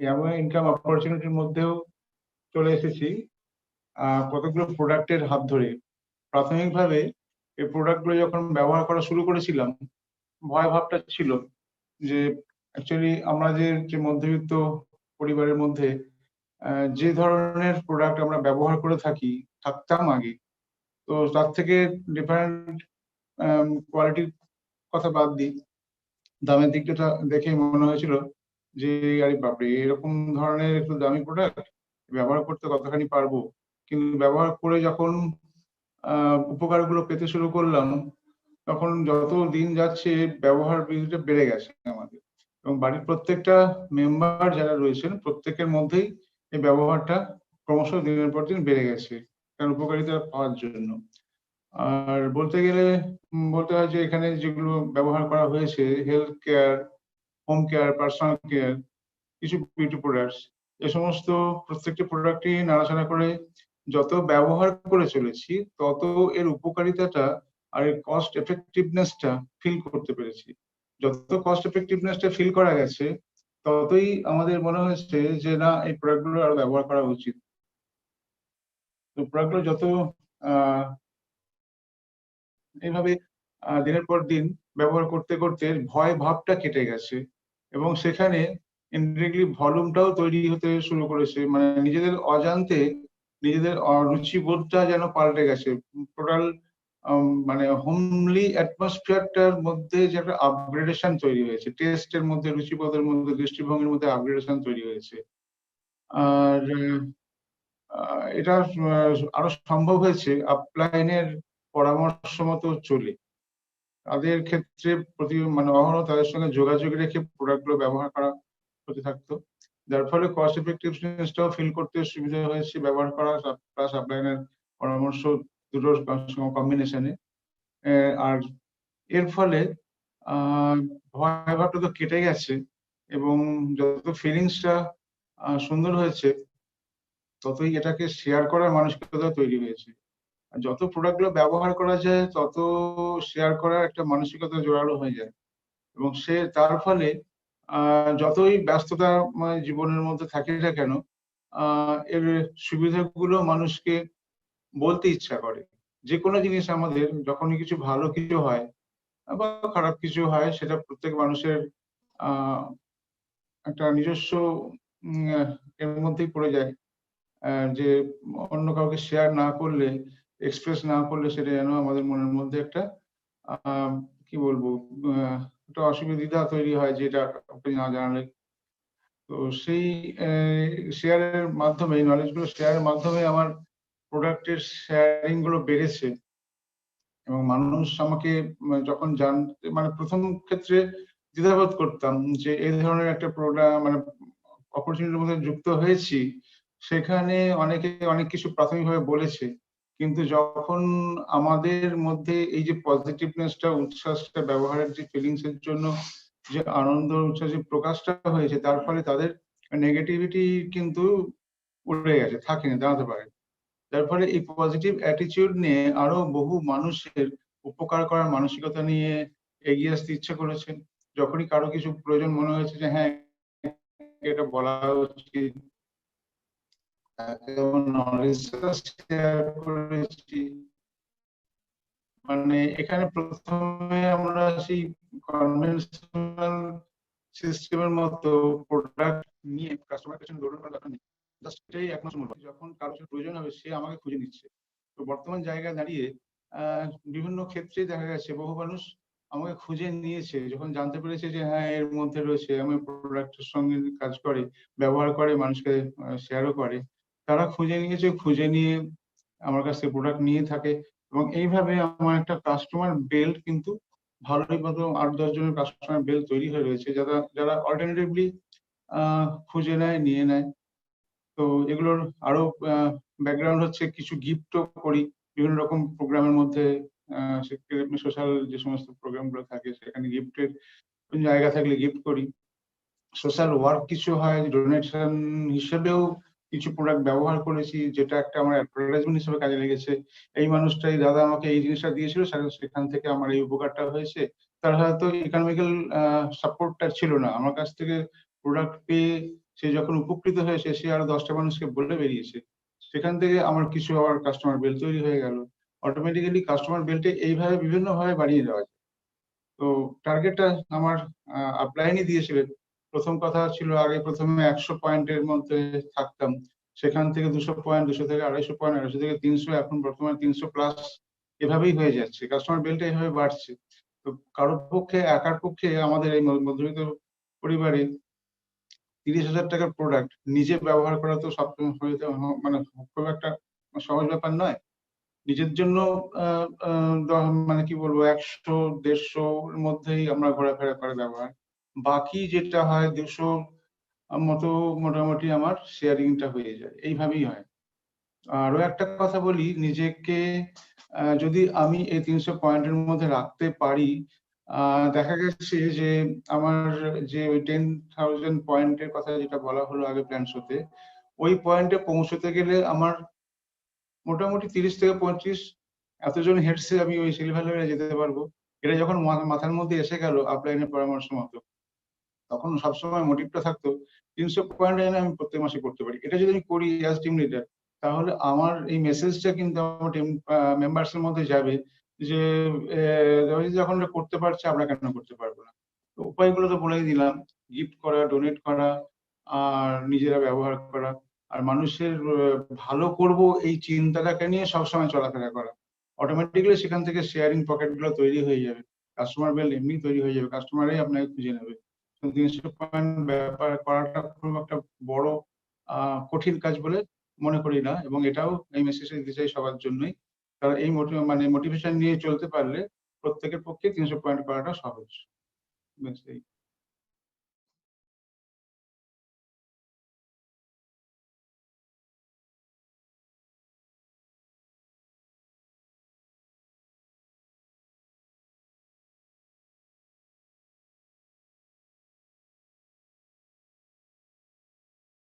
এমন ইনকাম অপরচুনিটির মধ্যেও চলে এসেছি কতগুলো প্রোডাক্টের হাত ধরে। প্রাথমিকভাবে এই প্রোডাক্টগুলো যখন ব্যবহার করা শুরু করেছিলাম, ভয় ভাবটা ছিল যে অ্যাকচুয়ালি আমরা যে যে মধ্যবিত্ত পরিবারের মধ্যে যে ধরনের প্রোডাক্ট আমরা ব্যবহার করে থাকি, থাকতাম আগে। তো তার থেকে ডিফারেন্ট কোয়ালিটির কথা বাদ দিই। দামের দিকটা দেখে মনে হয়েছিল যে, আরে বাপরে, এরকম ধরনের একটু দামি প্রোডাক্ট ব্যবহার করতে কতখানি পারব? কিন্তু ব্যবহার করে যখন উপকারগুলো পেতে শুরু করলাম, তখন যত দিন যাচ্ছে ব্যবহার বিধিটা বেড়ে গেছে আমাদের। এবং বাড়ির প্রত্যেকটা মেম্বার যারা রয়েছেন, প্রত্যেকের মধ্যেই এই ব্যবহারটা ক্রমশ দিনের পর দিন বেড়ে গেছে তার উপকারিতা পাওয়ার জন্য। আর বলতে গেলে বলতে হয় যে, এখানে যেগুলো ব্যবহার করা হয়েছে health care home care personal care কিছু বিউটি প্রোডাক্টস এ সমস্ত প্রত্যেকটি প্রোডাক্টই নাড়াচাড়া করে যত ব্যবহার করে চলেছি, তত এর উপকারিতাটা আর এর কস্ট এফেক্টিভনেসটা ফিল করতে পেরেছি। যত কস্ট এফেক্টিভনেসটা ফিল করা গেছে, ততই আমাদের মনে হয়েছে যে, না, এই প্রোডাক্টগুলো আরও ব্যবহার করা উচিত। তো প্রোডাক্টগুলো যত এইভাবে দিনের পর দিন ব্যবহার করতে করতে ভয় ভাবটা কেটে গেছে। এবং সেখানে ইনডিরেক্টলি ভলিউমটাও তৈরি হতে শুরু করেছে। মানে নিজেদের অজান্তে নিজেদের রুচিবোধটা যেন পাল্টে গেছে। টোটাল মানে হোমলি অ্যাটমসফিয়ারটার মধ্যে যে একটা আপগ্রেডেশন তৈরি হয়েছে। টেস্টের মধ্যে, রুচিবোধের মধ্যে, দৃষ্টিভঙ্গির মধ্যে আপগ্রেডেশন তৈরি হয়েছে। আর এটা আরও সম্ভব হয়েছে আপলাইনের পরামর্শ মতো চলে। তাদের ক্ষেত্রে প্রতি মানে অহরহ তাদের সঙ্গে যোগাযোগ রেখে প্রোডাক্টগুলো ব্যবহার করা হতে থাকতো। যার ফলে কস্ট এফেক্টিভনেসটাও ফিল করতে সুবিধা হয়েছে ব্যবহার করা প্লাস আপলাইনের পরামর্শ দুটোর কম্বিনেশনে আর এর ফলে, আহ ভয় তো কেটে গেছে এবং যত ফিলিংসটা সুন্দর হয়েছে, ততই এটাকে শেয়ার করার মানসিকতা তৈরি হয়েছে। যত প্রোডাক্টগুলো ব্যবহার করা যায়, তত শেয়ার করার একটা মানসিকতা জোরালো হয়ে যায়। এবং সে, তার ফলে যতই ব্যস্ততা জীবনের মধ্যে থাকে না কেন এর সুবিধাগুলো মানুষকে বলতে ইচ্ছা করে। যে কোনো জিনিস আমাদের, যখনই কিছু ভালো কিছু হয়, বা খারাপ কিছু হয়, সেটা প্রত্যেক মানুষের একটা নিজস্ব এর মধ্যেই পড়ে যায়। যে, অন্য কাউকে শেয়ার না করলে এক্সপ্রেস না করলে সেটা যেন আমাদের মনের মধ্যে একটা কি বলব একটা অসুবিধা তৈরি হয় যেটা আপনি না জানালে। তো সেই শেয়ারের মাধ্যমে নলেজগুলো শেয়ারের মাধ্যমে আমার প্রোডাক্টের শেয়ারিংগুলো বেড়েছে। এবং মানুষ আমাকে যখন জানতে মানে প্রথম ক্ষেত্রে দ্বিধাবোধ করতাম যে এই ধরনের একটা প্রোডাক্ট মানে অপরচুনিটির মধ্যে যুক্ত হয়েছি, সেখানে অনেকে অনেক কিছু প্রাথমিকভাবে বলেছে। কিন্তু যখন আমাদের মধ্যে এই যে পজিটিভনেসটা উচ্ছ্বাসটা, ব্যবহারের যে ফিলিংস এর জন্য যে আনন্দ, উচ্ছ্বাস প্রকাশটা হয়েছে, তার ফলে তাদের নেগেটিভিটি কিন্তু উড়ে গেছে, থাকেনি, দাঁড়াতে পারে যার ফলে এই পজিটিভ অ্যাটিচিউড নিয়ে আরও বহু মানুষের উপকার করার মানসিকতা নিয়ে এগিয়ে আসতে ইচ্ছে করেছেন যখনই কারও কিছু প্রয়োজন মনে হয়েছে যে হ্যাঁ এটা বলা উচিত মানে এখানে প্রথমে আমরা সেই কনভেনশনাল সিস্টেমের মতো প্রোডাক্ট নিয়ে কাস্টমার কাছে দৌড়ানোর করার নেই। জাস্ট এটাই একমাত্র যখন কারও কিছু প্রয়োজন হবে, সে আমাকে খুঁজে নিচ্ছে। তো বর্তমান জায়গায় দাঁড়িয়ে বিভিন্ন ক্ষেত্রে দেখা গেছে, বহু মানুষ আমাকে খুঁজে নিয়েছে। যখন জানতে পেরেছে যে হ্যাঁ এর মধ্যে রয়েছে, আমি প্রোডাক্টের সঙ্গে কাজ করে, ব্যবহার করে, মানুষকে শেয়ারও করে। তারা খুঁজে নিয়েছে, খুঁজে নিয়ে আমার কাছে প্রোডাক্ট নিয়ে থাকে এবং এইভাবে আমার একটা কাস্টমার বেল্ট কিন্তু ভালোই মতো আট দশ জনের কাস্টমার বেল্ট তৈরি হয়ে রয়েছে, যারা যারা অল্টারনেটিভলি খুঁজে নেয়, নিয়ে নেয়। তো এগুলোর আরও ব্যাকগ্রাউন্ড হচ্ছে কিছু গিফটও করি, বিভিন্ন রকম প্রোগ্রামের মধ্যে সোশ্যাল যে সমস্ত প্রোগ্রামগুলো থাকে, সেখানে গিফটের জায়গা থাকলে গিফট করি। সোশ্যাল ওয়ার্ক কিছু হয় ডোনেশন হিসেবেও কিছু প্রোডাক্ট ব্যবহার করেছি, যেটা একটা আমার অ্যাডভার্টাইজমেন্ট হিসেবে কাজে লেগেছে। এই মানুষটাই, দাদা আমাকে এই জিনিসটা দিয়েছিল সেখান থেকে আমার এই উপকারটা হয়েছে। তার হয়তো ইকোনমিক্যাল সাপোর্টটা ছিল না। আমার কাছ থেকে প্রোডাক্ট পেয়ে সে যখন উপকৃত হয়েছে, সে আরও দশটা মানুষকে বলে বেরিয়েছে। সেখান থেকে আমার কিছু আবার কাস্টমার বেল তৈরি হয়ে গেল। অটোমেটিক্যালি কাস্টমার বেলটা এইভাবে বিভিন্ন ভাবে বাড়িয়ে দেওয়া যায়। তো টার্গেটটা আমার আপলাইনই দিয়েছিলেন। প্রথম কথা ছিল আগে প্রথমে একশো পয়েন্টের মধ্যে থাকতাম। সেখান থেকে দুশো পয়েন্ট দুশো থেকে আড়াইশো পয়েন্ট আড়াইশো থেকে তিনশো, এখন বর্তমানে তিনশো প্লাস এভাবেই হয়ে যাচ্ছে। কাস্টমার বেলটা এভাবে বাড়ছে। তো কারোর পক্ষে, একার পক্ষে আমাদের এই মধ্যবিত্ত পরিবারে তিরিশ হাজার টাকার প্রোডাক্ট নিজে ব্যবহার করা তো সব মানে খুব একটা সহজ ব্যাপার নয়। নিজের জন্য মানে কি বলব, একশো, দেড়শোর মধ্যেই আমরা ঘোরাফেরা করে ব্যবহার বাকি যেটা হয় দুশো মতো মোটামুটি আমার শেয়ারিংটা হয়ে যায়। এইভাবেই হয়। আরও একটা কথা বলি, নিজেকে যদি আমি এই তিনশো পয়েন্টের মধ্যে রাখতে পারি দেখা গেছে যে আমার যে ওই টেন থাউজেন্ড পয়েন্টের কথা যেটা বলা হলো আগে প্ল্যান শোতে ওই পয়েন্টে পৌঁছতে গেলে আমার মোটামুটি তিরিশ থেকে পঁয়ত্রিশ এতজন হেডসে আমি ওই সিলভার লেভেলে যেতে পারব। এটা যখন মাথার মধ্যে এসে গেল আপলাইনের পরামর্শ মতো। তখন সবসময় মোটিভটা থাকতো, তিনশো পয়েন্ট এনে আমি প্রত্যেক মাসে করতে পারি। এটা যদি আমি করি অ্যাজ টিম লিডার তাহলে আমার এই মেসেজটা কিন্তু আমার টিম মেম্বার্সের মধ্যে যাবে যে যখন করতে পারছে, আমরা কেন করতে পারব না? তো উপায়গুলো তো বলেই দিলাম গিফট করা ডোনেট করা, আর নিজেরা ব্যবহার করা। আর মানুষের ভালো করব এই চিন্তাটাকে নিয়ে সবসময় চলাফেরা করা। অটোমেটিক্যালি সেখান থেকে শেয়ারিং পকেটগুলো তৈরি হয়ে যাবে। কাস্টমার বেল এমনি তৈরি হয়ে যাবে। কাস্টমারই আপনাকে খুঁজে নেবে। তিনশো পয়েন্ট ব্যাপার করাটা খুব একটা বড় কঠিন কাজ বলে মনে করি না এবং এটাও এই মেসেজটা দিতে চাই সবার জন্যই। কারণ এই মানে মোটিভেশন নিয়ে চলতে পারলে প্রত্যেকের পক্ষে তিনশো পয়েন্ট করাটা সহজ।